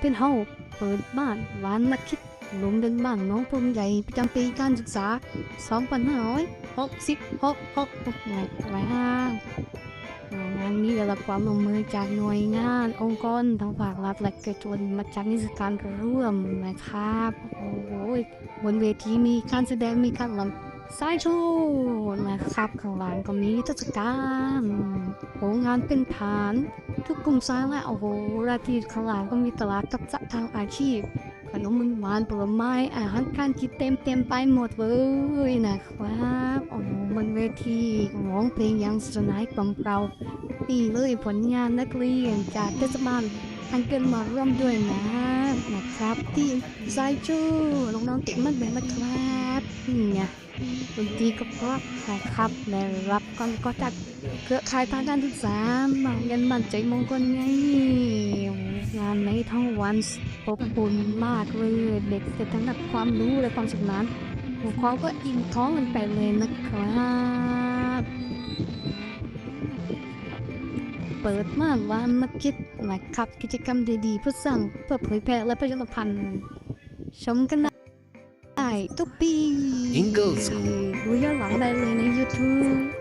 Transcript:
เป็นเฮาเปิดบ้านวันนักคิดลงเดินบ้านน้องพงใหญ่ประจำปีการศึกษา2566ในไว้ห้างงานนี้ได้รับความร่วมมือจากหน่วยงาน องค์กรทั้งภาครัฐและเอกชนมาจัดนิทรรศการร่วมนะครับ โอ้โหบนเวทีมีการแสดงมีการลำ สายโชว์นะครับข้างหลังก็มีเทศกาลโรงงานเป็นฐาน ทุกกลุ่มสร้าระโอ้โหราที่ข้างหลังก็มีตลาดกับจักทางอาชีพ ขนมมันหวานผลไม้อาหารการกินเต็มเต็มๆไปหมดเลยนะครับโอ้โหบนเวทีร้องเพลงยังสนายกล่อมเกลานี่เลยผลงานนักเรียนจากเทศบาล ทังเกินมาร่วมด้วยนะนะครับ ที่ไซจูน้องๆเก่งมากเลยนะครับนี่ไงดนตรีก็เพราะนะครับได้รับการก็จากเครือข่ายทางการศึกษามาเรียนมันใจมงคลไงงานในทั้งวันอบอุ่นมากเลยเด็กจะทั้งนักความรู้และความสนานพวกเขาก็อิ่มท้องกันไปเลยนะครับ เปิดมากวันนักคิดนะครับกิจกรรมดีๆเพื่อสร้างเพื่อเผยแพร่และประชาสัมพันธ์ชมกันได้ทุกปี Ingle School ดูย้อนหลังได้เลยใน YouTube